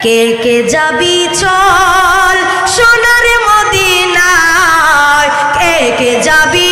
কে কে যাবি চল সোনার মদিনায়? কে কে যাবি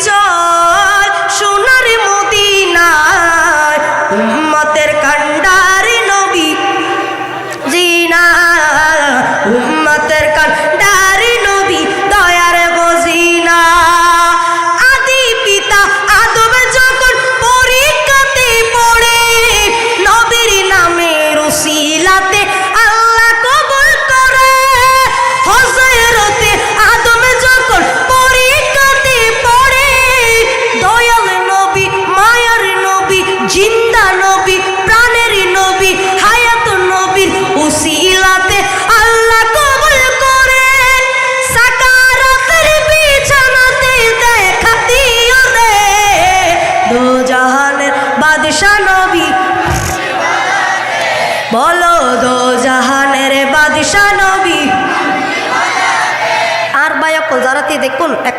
전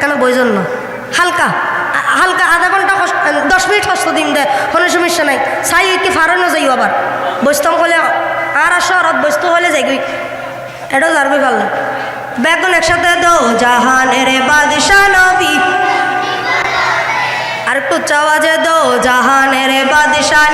কেন প্রয়োজন না হালকা হালকা আধা ঘণ্টা দশ মিনিট হস্ত দিন দেয় কোনো সমস্যা নাই। চাই কি ফারনও যাই আবার। বস্তু হলে আর আসো, আর বস্তু হলে যাই গই এটাও জানবি না বেগুন একসাথে দো জাহান এরে বাদশাহ আর একটু চাওয়া যে দো জাহান এরে বাদশাহ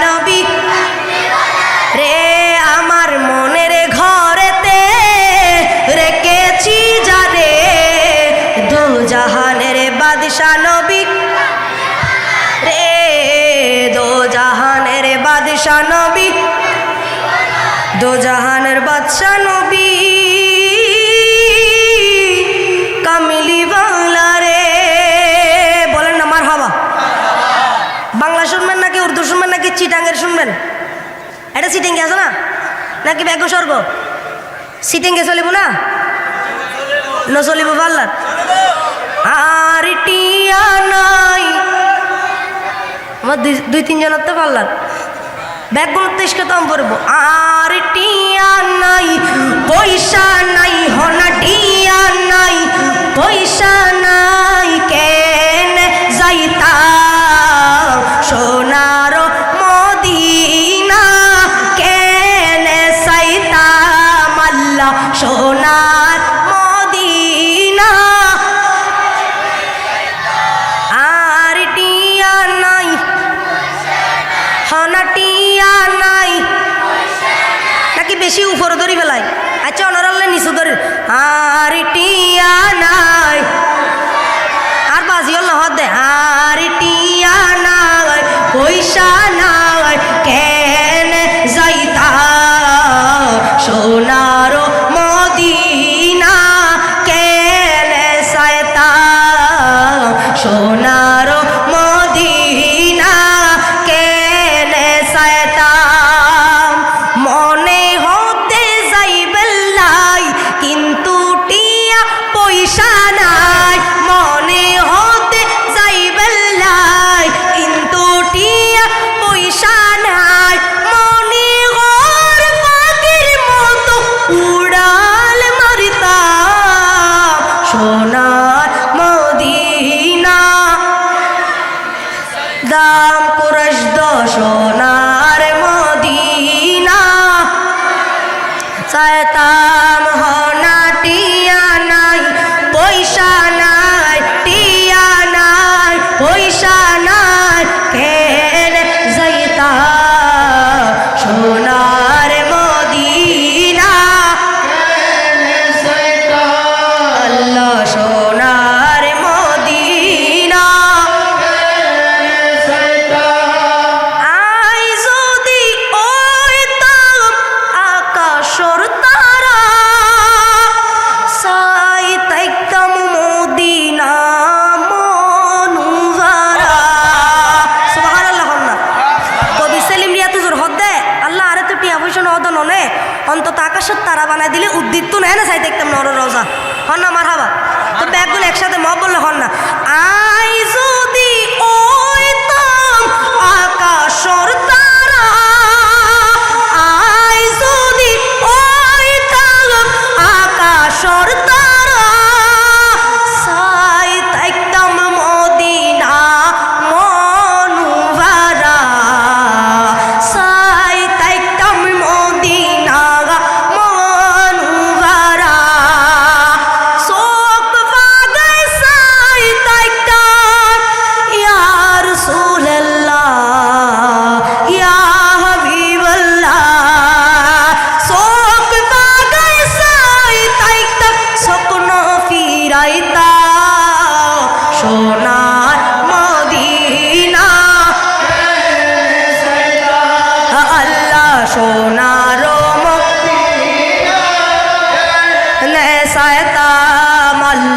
এটা সিটিং গ্যাস না? নাকি ব্যাগ স্বর্গ? সিটিং গ্যাস চলিব না? নচলিব পাল্লার। আর টিয়া নাই। আমার দুই দুই তিনজনের তো পাল্লার। ব্যাগ উনত্রিশকে তম পড়ব। আর টিয়া নাই, পয়সা নাই, হনা টিয়া নাই, পয়সা টিয়া নাই। আর বাজিও না হতে আর পয়সা নাই কে অন্তত আকাশের তারা বানাই দিলে উদ্দীপ্ত নেয় না চাই দেখতাম নর রোজা। হন না মার হাবা তো ব্যাগগুলো একসাথে মব বললে হন না। আইস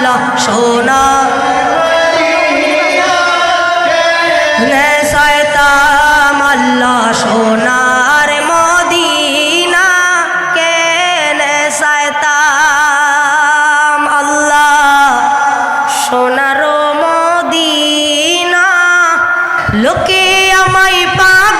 আল্লাহ সোনা। শয়তাম আল্লাহ সোনার মদিনা। কেন শয়তাম আল্লাহ সোনার মদিনা। লোকে আমায় পাগ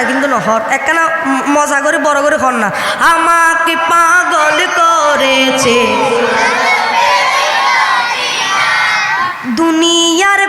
না কিন্তু নহর। একখানা মজা করে বড় করে হন না। আমাকে পাগল করেছে। দুনিয়ার